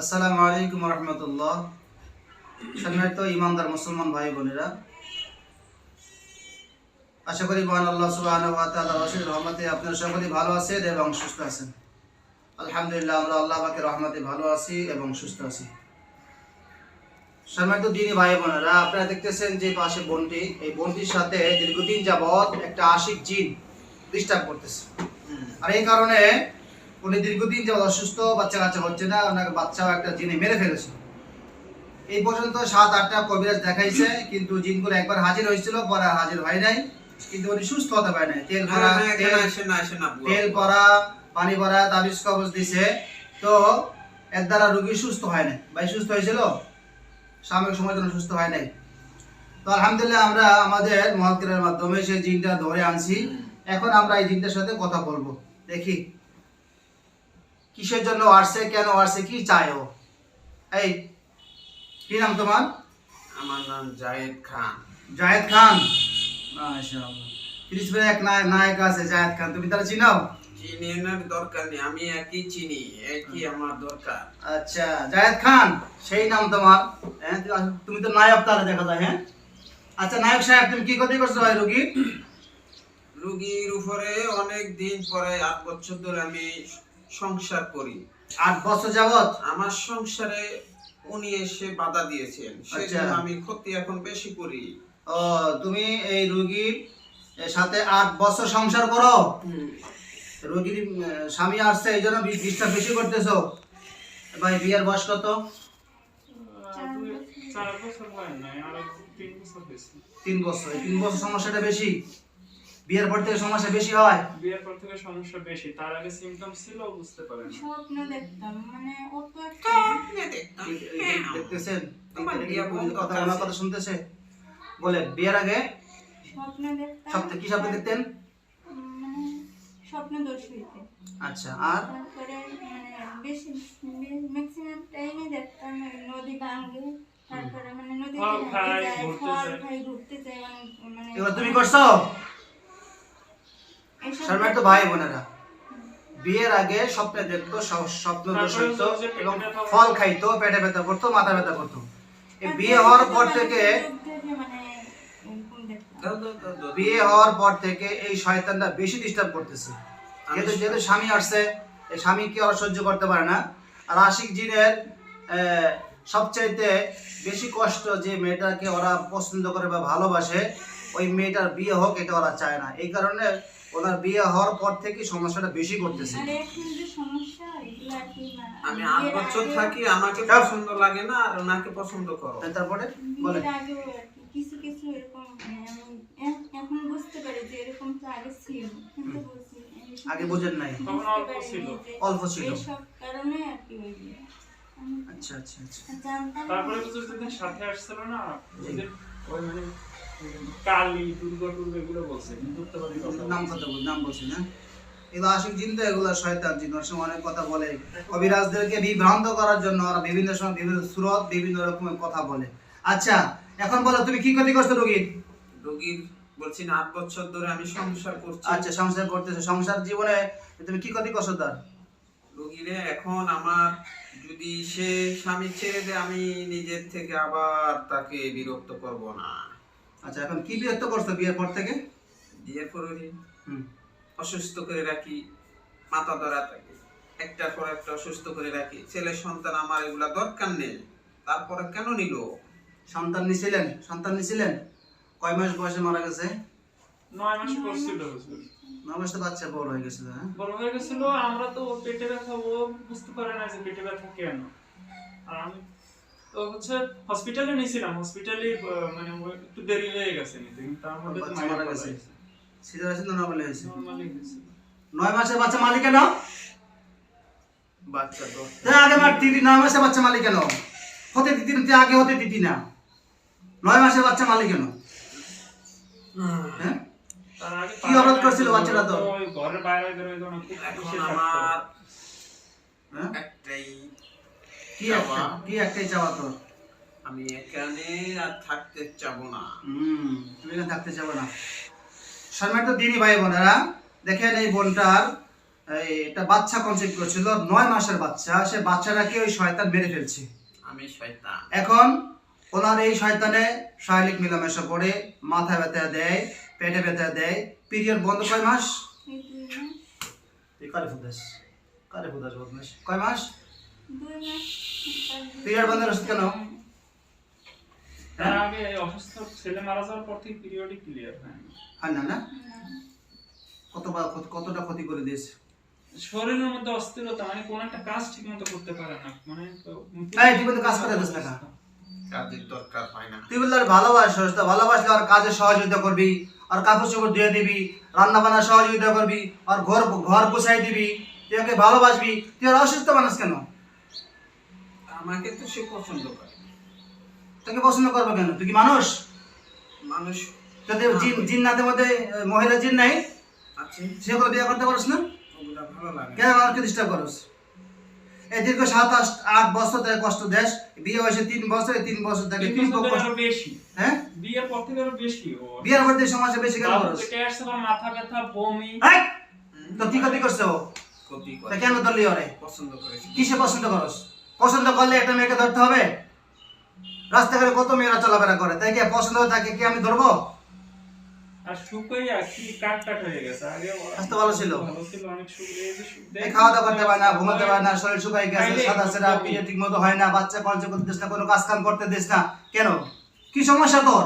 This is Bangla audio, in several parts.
আসসালামু আলাইকুম রহমতুল্লাহ সম্মানিত ইমানদার মুসলমান ভাই বোনেরা, আশা করি মহান আল্লাহ ওয়া রহমতে আপনারা সকলেই ভালো আছেন এবং সুস্থ আছেন। আলহামদুলিল্লাহ, আমরা আল্লাহ পাকের রহমতে ভালো আছি এবং সুস্থ আছি। সম্মানিত দিনী ভাই বোনেরা, আপনারা দেখতেছেন যে পাশে বোনটি, এই বোনটির সাথে দীর্ঘদিন যাবৎ একটা আশিক জিন ডিস্টার্ব করতেছে। আর এই কারণে উনি দীর্ঘদিন যে অসুস্থ বাচ্চা কাচ্চা হচ্ছে না ওনাকে বাচ্চাও একটা জিনে মেরে ফেলেছে। এই পর্যন্ত সাত আটটা কবিরাজ দেখাইছে কিন্তু জিনগুলো একবার হাজির হয়েছিল পরে হাজির হয় নাই। কিন্তু উনি সুস্থ হতে পারে নাই। তেল ভরা তেল করা পানি ভরা তাবিজ কবজ দিছে। তো এর দ্বারা রুগী সুস্থ হয় নাই। ভাই সুস্থ হয়েছিল? সাময়িক সময়ের জন্য সুস্থ হয় নাই। তো আলহামদুলিল্লাহ আমরা আমাদের মহাকিরের মাধ্যমে সেই জিনটা ধরে আনছি। এখন আমরা এই জিনটার সাথে কথা বলব। দেখি। কিসের জন্য আসছে কেন আসছে কি চায় ও? এই কি নাম তোমার? আমার নাম জায়েদ খান। জায়েদ খান? মাশাআল্লাহ। এক নায়ক আছে জায়েদ খান তুমি তারা চিনো? চিনি এনার দরকার নেই আমি একই চিনি একই আমার দরকার। আচ্ছা জায়েদ খান সেই নাম তোমার। হ্যাঁ তুমি তো নায়ক তাহলে দেখা যায় হ্যাঁ? আচ্ছা নায়ক সাহেব তুমি কি ক্ষতি করছ ভাই রুগী? রুগীর উপরে অনেক দিন পরে আট বছর ধরে আমি সংসার করি। আট বছর যাবত আমার সংসারে উনি এসে বাধা দিয়েছেন। সেজন্য আচ্ছা। আমি ক্ষতি এখন বেশি করি। ও তুমি এই রুগীর সাথে আট বছর সংসার করো? রোগীর স্বামী আসছে এই জন্য ডিস্টার্ব বেশি করতেছো। ভাই বিয়ের বয়স কত? তিন বছর তিন বছর সমস্যাটা বেশি? বিয়ের পর থেকে সমস্যা বেশি হয়? বিয়ের পর থেকে সমস্যা বেশি। তার আগে সিমটম ছিল বুঝতে পারেন স্বপ্ন দেখতাম মানে অত একটা দেখতাম এই দেখতেছেন? কথা। ওনার কথা শুনতেছে? বলে বিয়ের আগে? স্বপ্ন দেখতাম সপ্তাহে কি স্বপ্ন দেখতেন? মানে স্বপ্ন দোষ হইতে। আচ্ছা আর? তারপরে মানে বেশি ম্যাক্সিমাম টাইমে দেখতাম নদী ভাঙ্গে তারপরে মানে নদী ঘুরতে ফল। খাই ঘুরতে যায় মানে তুমি করছ? সম্মানিত ভাই বোনেরা বিয়ের আগে স্বপ্নে দেখতো স্বপ্ন দোষ হইতো এবং ফল খাইতো পেটে ব্যথা করতো মাথা ব্যথা করতো। বিয়ে হওয়ার পর থেকে মানে। বিয়ে হওয়ার পর থেকে এই শয়তানটা বেশি ডিস্টার্ব করতেছে। যেহেতু যেহেতু স্বামী আসছে এই স্বামীকে ওরা সহ্য করতে পারে না। আর আশিক জিনের আহ, সবচাইতে বেশি কষ্ট যে মেয়েটাকে ওরা পছন্দ করে বা ভালোবাসে ওই মেয়েটার বিয়ে হোক এটা ওরা চায় না। এই কারণে ওনার বিয়ে হওয়ার পর থেকে সমস্যাটা বেশি করতেছে। আমি আট বছর থাকি আমাকে। পছন্দ লাগে না আর ওনাকে পছন্দ করো। তারপরে বলে কিছু কিছু এরকম মানে আমি এ- এখন বুঝতে পারি যে এরকম তো আগে ছিল কিন্তু আগে বুঝেন নাই। তখন অল্প ছিল। অল্প ছিল। কারণে আর কি আচ্ছা আচ্ছা আচ্ছা। তারপরে যেদিন সাথে আসছিল না ওই মানে কালী দুর্গা টুর্গা এগুলো বলছে কিন্তু ধরতে পারি কথা নাম কথা বল নাম বলছি না। এগুলো আশিক জিন তো এগুলো শয়তান জিন ওর সময় অনেক কথা বলে। কবিরাজদেরকে বিভ্রান্ত করার জন্য ওরা বিভিন্ন সময় বিভিন্ন সুরত বিভিন্ন রকমের কথা বলে। আচ্ছা এখন বলো তুমি কি ক্ষতি করছ রোগীর? রোগীর বলছি না আট বছর ধরে আমি সংসার করছি। আচ্ছা সংসার করতেছো। সংসার জীবনে তুমি কি ক্ষতি করছ তার? রোগীরে এখন আমার যদি সে স্বামী ছেড়ে দেয় আমি নিজের থেকে আবার তাকে বিরক্ত করব না। আচ্ছা এখন কি বিরক্ত করছ বিয়ের পর থেকে? বিয়ের পর ওই অসুস্থ করে রাখি মাথা ধরা থাকে। একটার পর একটা অসুস্থ করে রাখি। ছেলে সন্তান আমার এগুলা দরকার নেই। তারপরে কেন নিল? সন্তান নিছিলেন? সন্তান নিছিলেন? কয় মাস বয়সে মারা গেছে? নয় মাস হুজুর নয় মাসে বাচ্চা বড় হয়ে গেছিল হ্যাঁ? বড় হয়ে গেছিল আমরা তো পেটে ব্যথা ও বুঝতে পারে না যে পেটে ব্যথা কেন। আর আমি তো হচ্ছে হসপিটালে নিয়েছিলাম। হসপিটালে মানে একটু দেরি হয়ে গেছে নিতে তার মধ্যে মারা গেছে। সিজার আছে নর্মালি হয়েছে? নয় মাসের বাচ্চা মালিক কেন? বাচ্চা তুই আগে মার দিদি নয় মাসের বাচ্চা মালিক কেন? হতে দিতি না তুই আগে হতে দিতি না। নয় মাসের বাচ্চা মালিক কেন? হ্যাঁ? কি অপরাধ করছিল বাচ্চাটা তো? ঘরের বাইরে বেরোয় এখন আমার হ্যাঁ? একটাই কি কি একটাই চাওয়া তোর? আমি এখানে আর থাকতে চাবো না। হুম তুমি এখানে থাকতে চাবো না। সম্মানিত ভাই বোনেরা। দেখেন এই বোনটার এই একটা বাচ্চা কনসেপ্ট করেছিল নয় মাসের বাচ্চা। সে বাচ্চাটাকে ওই শয়তান মেরে ফেলছে। আমি শয়তান। এখন ওনার এই শয়তানে শারীরিক মিলামেশা করে মাথা ব্যথা দেয় পেটে ব্যথা দেয়। পিরিয়ড বন্ধ কয় মাস? কয় মাস? বন্ধের ওষুধ কেন? তার আগে অসুস্থ ছেলে মারা যাওয়ার পর থেকে পিরিয়ডিক ক্লিয়ার হয়। না না। কতবার কতটা ক্ষতি করে দিয়েছে? শরীরের মধ্যে অস্থিরতা মানে কোন একটা কাজ ঠিক মতো করতে পারে না মানে এই, তুই কাজ না কাজের দরকার হয় না। তুই বললে ভালোবাসিস ভালোবাসলে আর কাজে সহযোগিতা করবি আর কাপড় চোপড় ধুয়ে দিবি রান্না বান্না সহযোগিতা করবি আর ঘর ঘর গুছাই দিবি তুই ওকে ভালোবাসবি তুই আর অসুস্থ মানুষ কেন? আমাকে তো সে পছন্দ করে। তোকে পছন্দ করব কেন? তুই কি মানুষ? মানুষ। তোদের জিন জিন্নাতের মধ্যে মহিলা জিন নাই? আছে। সেগুলো বিয়ে করতে পারিস না? ওগুলা ভালো লাগে কেন মানুষকে ডিস্টার্ব করস? এই দীর্ঘ সাত আট আট বছর থেকে কষ্ট দেশ বিয়ে হয়েছে তিন বছর তিন বছর থেকে তিন আরও বেশি। হ্যাঁ? বিয়ের পর থেকে আরও বেশি ও। বিয়ের মধ্যে সমস্যা বেশি কেন করস? মাথা ব্যথা বমি। তো কি ক্ষতি করছে ও? ক্ষতি করে। কেন ধরলি ওরে? পছন্দ করেছি। কিসে পছন্দ করস? পছন্দ করলে একটা মেয়েকে ধরতে হবে? রাস্তাঘাটে কত মেয়েরা চলাফেরা করে? তাই কি পছন্দ হয় তাকে কি আমি ধরবো? আর শুকাইয়া কি কাট কাট হয়ে গেছে। আগে স্বাস্থ্য ভালো ছিল? ভালো ছিল অনেক শুকিয়ে এই যে শু- এই খাওয়া দাওয়া করতে পারে না ঘুমাতে পারে না শরীর শুকাই গেছে সাদা সেরা বমি। ঠিক মতো হয় না বাচ্চা করতে দিস না কোনো কাজ কাম করতে দিস না। কেন? কি সমস্যা তোর?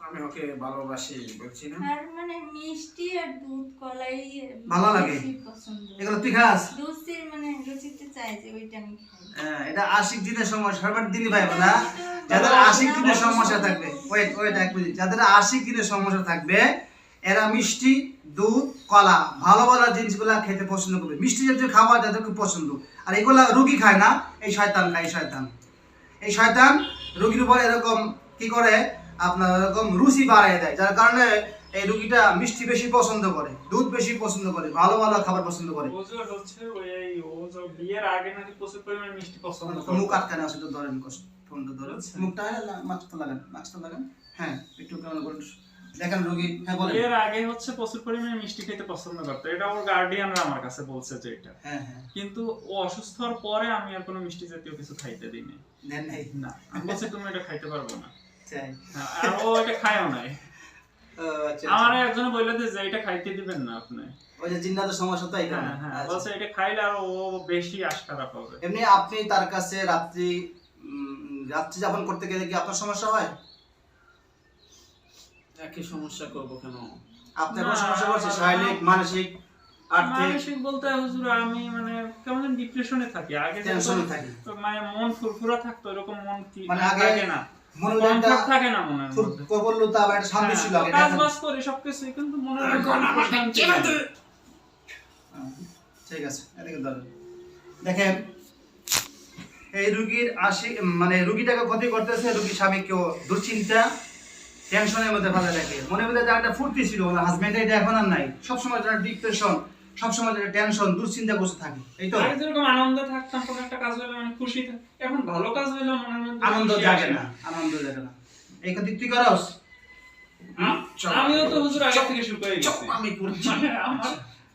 আমি ওকে ভালোবাসি বলছি না। আর মানে মিষ্টি আর দুধ কলাই ভালো লাগে? এগুলো তুই খাস? লুচির মানে লুচিতে চাই যে ওইটা আমি খাই। এটা আশিক দিনের সমস্যা সবার দিনই ভাইবো না যাদের আশিক দিনের সমস্যা থাকবে ওয়েট ওয়েট এক মিনিট যাদের আশিক দিনের সমস্যা থাকবে এরা মিষ্টি দুধ কলা ভালো ভালো জিনিসগুলা খেতে পছন্দ করবে। মিষ্টি জাতীয় খাবার যাদের খুব পছন্দ। আর এগুলা রুগী খায় না এই শয়তান খায় এই শয়তান। এই শয়তান রুগীর উপর এরকম কি করে? আপনার এরকম রুচি বাড়ায় দেয় যার কারণে এই রুগীটা মিষ্টি বেশি পছন্দ করে দুধ বেশি পছন্দ করে ভালো ভালো খাবার পছন্দ করে। ও হচ্ছে ওই এই বিয়ের আগে নাকি প্রচুর পরিমাণে মিষ্টি পছন্দ তো মুখ আটকানো আছে তো ধরেন কষ্ট ফোনটা ধরেন। আচ্ছা। মুখটা মাস্কটা লাগান মাস্কটা লাগান। হ্যাঁ একটু কেমন দেখেন রোগী। হ্যাঁ বলেন। বিয়ের আগে হচ্ছে প্রচুর পরিমাণে মিষ্টি খেতে পছন্দ করতো। এটা ওর গার্ডিয়ানরা আমার কাছে বলছে যে এটা। হ্যাঁ হ্যাঁ। কিন্তু ও অসুস্থ হওয়ার পরে আমি আর কোনো মিষ্টি জাতীয় কিছু খাইতে দিইনি। না আমি বলছি তুমি এটা খাইতে পারব না। হ্যাঁ, আর ও এটা খায়ও নাই। আমার আচ্ছা। একজন বললে যে এটা খাইতে দিবেন না আপনি। ওই যে জিন্নাতের সমস্যা তো এটা হ্যাঁ হ্যাঁ আচ্ছা। বলছে এটা খাইলে আর ও বেশি আশকারা পাবে এমনি আপনি তার কাছে রাত্রি রাত্রি যাপন করতে গেলে কি আপনার সমস্যা হয়? একই সমস্যা করব কেন? আপনার কোনো সমস্যা করছে শারীরিক মানসিক আর্থিক? মানসিক বলতে হুজুর আমি মানে কেমন ডিপ্রেশনে থাকি। আগে টেনশনে থাকি। মানে মন ফুরফুরা থাকতো এরকম মন কি মানে আগে না। মনে হ্যাঁ, ঠিক আছে দেখেন এই রুগীর আশি মানে রুগীটাকে ক্ষতি করতেছে রুগীর স্বামীকেও দুশ্চিন্তা টেনশনের মধ্যে ফেলে রাখে মনে মধ্যে একটা ফুর্তি ছিল ওনার হাজবেন্ড এটা এখন আর নাই। সবসময় ডিপ্রেশন সবসময় যারা টেনশন দুশ্চিন্তা বসে থাকে এই তো? আগে যেরকম আনন্দে থাকতাম কোনো একটা কাজ হলে মানে খুশি থাক- এখন ভালো কাজ হলে মধ্যে আনন্দ জাগে না আনন্দ জাগে না। এই ক্ষতি তুই করস? চল। আমিও তো হুজুর আগে থেকে শুকিয়ে গেছি। আমি করছি মানে আমার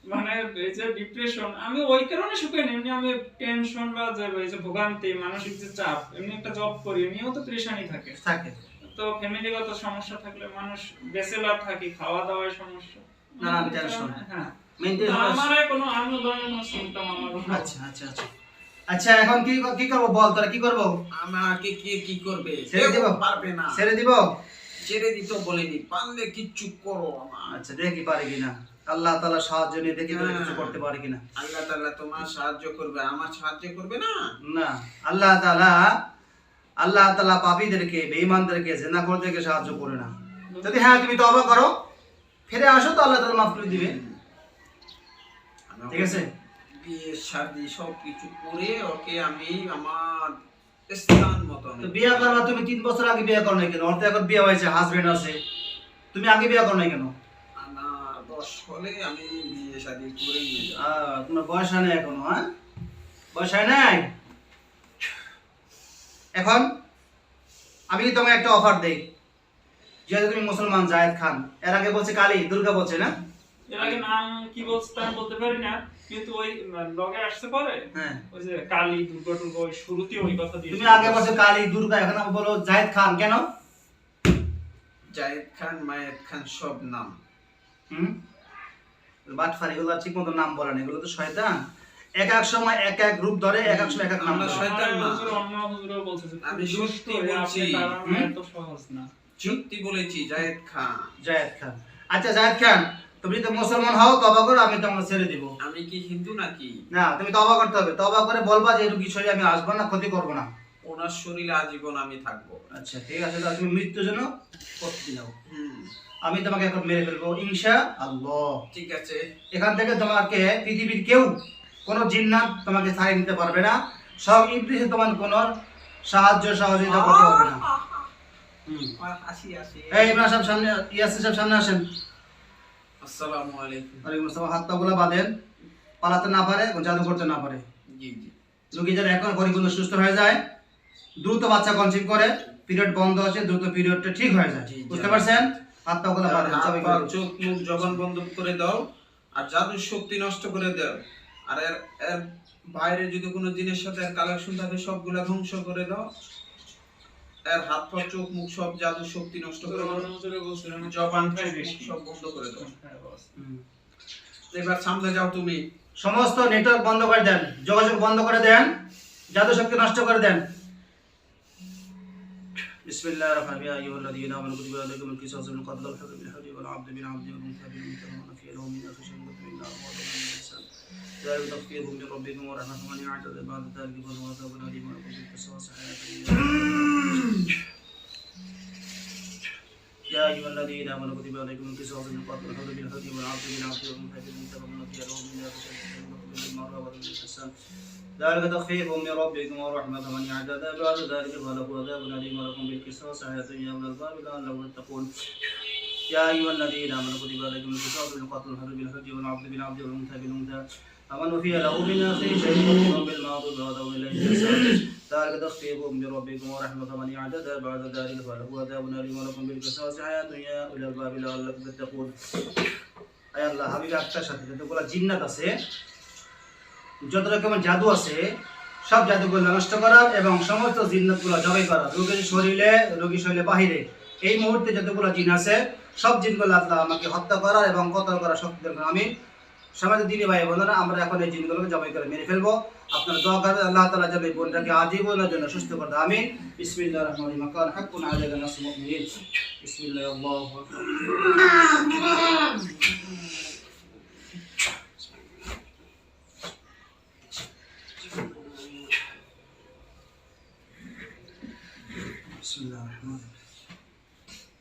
মানে এই যে ডিপ্রেশন আমি ওই কারণে শুকিয়ে এমনি আমি টেনশন বা যে এই যে ভোগান্তি মানসিক যে চাপ এমনি একটা জব করি এমনিও তো প্রেশানি থাকে। থাকে। তো ফ্যামিলিগত সমস্যা থাকলে মানুষ ব্যাচেলার থাকি খাওয়া দাওয়ায় সমস্যা নানান tension। হ্যাঁ। মেনটেন তো কোনো আমি ধরনের কোনো symptom আমার আচ্ছা আচ্ছা আচ্ছা। আচ্ছা এখন কি কি করব বল? তোরা কি করব? আমাকে কে কি করবে? ছেড়ে দেব? পারবে না। ছেড়ে দিব? ছেড়ে দিতে বলিনি পারলে কিচ্ছু করো আমার আচ্ছা দেখি পারে কিনা। আল্লাহ তাআলা সাহায্য নিয়ে দেখি তোরা কিছু হ্যাঁ। করতে পারে কিনা। আল্লাহ তাআলা তোমার সাহায্য করবে। আমার সাহায্য করবে না? না। আল্লাহ তাআলা আল্লাহ তাআলা পাপীদেরকে বেঈমানদেরকে জেনা করদেরকে সাহায্য করে না। যদি হ্যাঁ তুমি তওবা করো ফিরে আসো তো আল্লাহ তাআলা মাফ করে দিবে। ঠিক আছে? বিয়ে শাদি সব কিছু করে ওকে আমি আমার স্থান মতো তো বিয়ে করবা তুমি তিন বছর আগে বিয়ে করো না কেন? তো এখন বিয়ে হয়েছে হাজবেন্ড আছে। তুমি আগে বিয়ে করো না কেন? আমার বয়স হলে আমি বিয়ে শাদি করে নিয়ে যাব। তোমার বয়স হয় না এখনও হ্যাঁ? বয়স হয় নাই? এখন আমি তোমাকে একটা অফার দেই? যেহেতু তুমি মুসলমান জায়েদ খান এর আগে বলছে কালী দুর্গা বলছে না? এর আগে নাম কি বলছে আমি বলতে পারি না কিন্তু ওই লগে আসতে পারে? হ্যাঁ। ওই যে কালী দুর্গা টুর্গা ওই শুরুতে ওই কথা দিয়ে তুমি আগে বলছো কালী দুর্গা এখন বলো জাহিদ খান কেন? খান মায়েদ খান সব নাম। হুম? ঠিক মতো নাম বলে না এগুলো তো শয়তান। এক এক সময় এক এক রূপ ধরে এক এক সময় এক এক নাম ধরে। শয়তান না। হুজুর অন্য হুজুরও বলতেছে আমি সত্যি বলছি। এত সহজ না। সত্যি বলেছি জায়েদ খান। জায়েদ খান। আচ্ছা জায়েদ খান তুমি তো মুসলমান হও তবা করো আমি তোমাকে ছেড়ে দিব। আমি কি হিন্দু নাকি? না তুমি তবা করতে হবে। তবা করে বলবা যে এরকম কিছু আমি আসব না ক্ষতি করব না। ওনার শরীরে আজীবন আমি থাকব। আচ্ছা ঠিক আছে তাহলে তুমি মৃত্যুর জন্য প্রস্তুতি নাও। আমি তোমাকে এখন মেরে ফেলব ইনশা আল্লাহ ঠিক আছে। এখান থেকে তোমাকে পৃথিবীর কেউ কোনো জিন্নাত তোমাকে ছাড়িয়ে নিতে পারবে না। সব ইবলিসে তোমার কোনো সাহায্য সহযোগিতা করতে পারবে না। এই ইমরান সাহেব সামনে ইয়াসিন সাহেব সামনে আসেন। আসসালামু আলাইকুম। ওয়ালাইকুম আসসালাম। হাত পাগুলো বাঁধেন পালাতে না পারে জাদু করতে না পারে। জি জি। রোগী যেন এখন সুস্থ হয়ে যায় দ্রুত বাচ্চা কনসিভ করে পিরিয়ড বন্ধ আছে দ্রুত পিরিয়ডটা ঠিক হয়ে যায়। বুঝতে পারছেন? হাত পাগুলো বাঁধেন। চোখ মুখ জবান বন্ধ করে দাও আর জাদুর শক্তি নষ্ট করে দাও। আর এর বাইরে যদি কোনো জিনিসের সাথে কালেকশন থাকে সবগুলা ধ্বংস করে দাও। এর হাত পা চোখ মুখ সব জাদু শক্তি নষ্ট করে বলছিলেন জবান সব বন্ধ করে বস। এবার সামনে যাও তুমি। সমস্ত নেটওয়ার্ক বন্ধ করে দেন যোগাযোগ বন্ধ করে দেন জাদু শক্তি নষ্ট করে দেন। بسم الله الرحمن الرحيم. أيها الذين آمنوا كتب عليكم القصاص من قتل الحر بالحر والعبد بالعبد والانثى بالانثى ومن في له من أخي شيء من النار الانسان ذلك تخفيف من ربكم ورحمة من يعتذر بعد ذلك فهو عذاب أليم. ولكم في القصاص. حياه يا أيها الذين آمنوا كتب عليكم القصاص من قتل الحر بالحر والعبد بالعبد والانثى بالانثى ومن في له من أخي شيء من في القصاص ذلك تخفيف من ربكم ورحمة من يعتدى بعد ذلك فلك عذاب أليم ولكم بالقصاص حياة يا أولي الألباب لعلكم تتقون. يا أيها الذين آمنوا كتب عليكم القصاص بالقتل الحر بالحج والعبد بالعبد والأنثى بالأنثى فمن وفي له من أخيه شيء فهو بالمعروف وأدعو إليه الإحسان ذلك تخفيف من ربكم ورحمة من يعتدى بعد ذلك فلك عذاب أليم ولكم بالقصاص حياة يا أولي الألباب لعلكم تتقون. أي الله حبيبي أكثر شديد تقول جنة আছে যত রকমের জাদু আছে, সব জাদুগুলো নষ্ট করা এবং সমস্ত জিন্নাতগুলো জবাই করা, রোগীর শরীরে রোগী শরীরে বাহিরে। এই মুহূর্তে যতগুলো জিন আছে, সব জিনগুলো আল্লাহ আমাকে হত্যা করার এবং কতল করার শক্তি দেন। আমি সমাজ দিনী ভাই বোনেরা, আমরা এখন এই জিনগুলোকে জবাই করে মেরে ফেলব। আপনার দোয়া করবেন, আল্লাহ যেন এই বোনটাকে আজীবনের জন্য সুস্থ করে দেয়। আমিন। বিসমিল্লাহির রহমানির রহিম। কান হাক্কুন আলাইকা بسم الله الرحمن الرحيم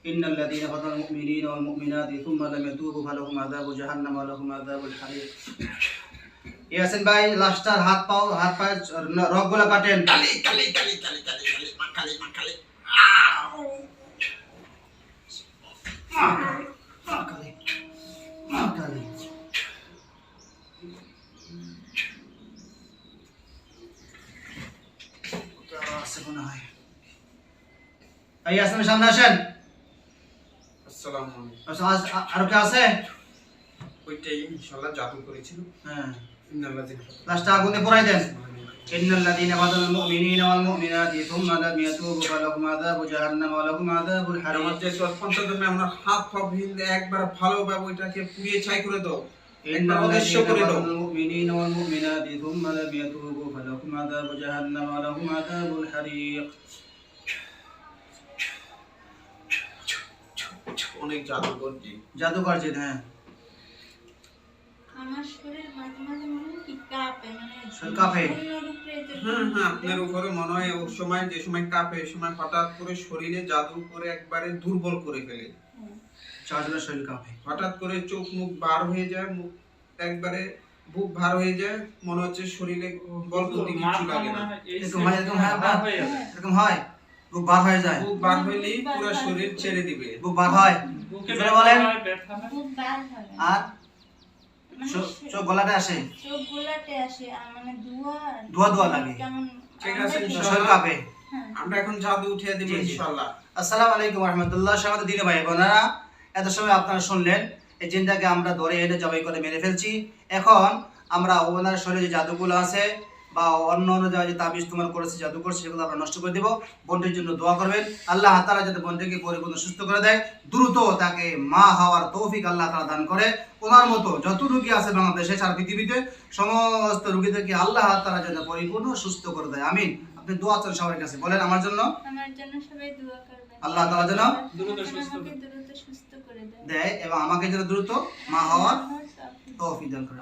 إن الذين فتنوا المؤمنين والمؤمنات ثم لم يتوبوا فلهم عذاب جهنم ولهم عذاب الحريق ইয়াসিন ভাই লাস্টার হাত পাও হাত পায়ে রগগুলো কাটেন কালি কালি কালি কালি কালি কালি মা কালি মা কালি মা কালী, মা কালী। ওটা আছে মনে হয়। এই ইয়াসিনের সামনে আসেন আসসালামু আলাইকুম আচ্ছা, আজ- আ- আরো কে আছে ওইটাই ইনশাআল্লাহ জাদু করেছিল হ্যাঁ ইন্নাল্লাযিনা লাস্টটা আগুনে পোড়াই দেন إن الذين فتنوا المؤمنين والمؤمنات ثم لم يتوبوا فلهم عذاب جهنم ولهم عذاب আর الحريق আমার যে পঞ্চদমে আমরা হাত পা ভিন্দে একবার ভালোভাবে ওইটাকে পুড়িয়ে ছাই করে দাও إن একবার অদৃশ্য الذين করে দাও فتنوا المؤمنين والمؤمنات ثم لم يتوبوا فلهم عذاب جهنم ولهم عذاب الحريق অনেক জাদু করছি জাদুকর জিন হ্যাঁ আমার শরীর মাঝে মাঝে মনে হয় কি কাঁপে মানে কাঁপে? অন্যর উপরে যে- হ্যাঁ হ্যাঁ আপনার উপরে মনে হয় ওর সময় যে সময় কাঁপে ওই সময় হঠাৎ করে শরীরে জাদু করে একবারে দুর্বল করে ফেলে। শরীর কাঁপে হঠাৎ করে চোখ মুখ বার হয়ে যায় মুখ একবারে বুক ভার হয়ে যায় মনে হচ্ছে শরীরে বল কিছু লাগে না এরকম হয়, এরকম হয়? হয়ে যাবে। এরকম হয় বুক বার হয়ে যায় বুক বার হইলেই পুরো শরীর ছেড়ে দিবে বুক বার হয় বুকে জোরে ব্যথা বলেন। ব্যথা। বুক বার হয় আর মানে চোখ গলাতে আসে চোখ গোলাটে আসে আর মানে ধোঁয়া ধোঁয়া ধোঁয়া লাগে। ঠিক আছে, ইনশাআল্লাহ। শরীর কাঁপে হ্যাঁ। আমরা এখন জাদু উঠিয়ে দিব। ইনশাআল্লাহ আসসালামু আলাইকুম রহমতুল্লাহ সমাজ দিনে ভাই বোনেরা এত সময় আপনারা শুনলেন এই জিনটাকে আমরা ধরে এনে জবাই করে মেরে ফেলছি এখন আমরা ওনার শরীরে যে জাদুগুলো আছে বা অন্য অন্য জায়গায় যে তাবিজ তোমার করেছে জাদু করছে সেগুলো আমরা নষ্ট করে দেবো। বোনটির জন্য দোয়া করবেন। আল্লাহ তারা যাতে বোনটিকে পরিপূর্ণ সুস্থ করে দেয়। দ্রুত তাকে মা হওয়ার তৌফিক আল্লাহ তারা দান করে। ওনার মতো যত রুগী আছে বাংলাদেশে সারা পৃথিবীতে সমস্ত রুগীদেরকে আল্লাহ তারা যেন পরিপূর্ণ সুস্থ করে দেয়। আমিন। আপনি দোয়া চান সবার কাছে। বলেন আমার জন্য? আমার জন্য সবাই দোয়া করবেন। আল্লাহ তাআলা যেন দ্রুত সুস্থ আমাকে দ্রুত সুস্থ করে দেয়। দেয় এবং আমাকে যেন দ্রুত মা হওয়ার তৌফিক। তৌফিক দান করে।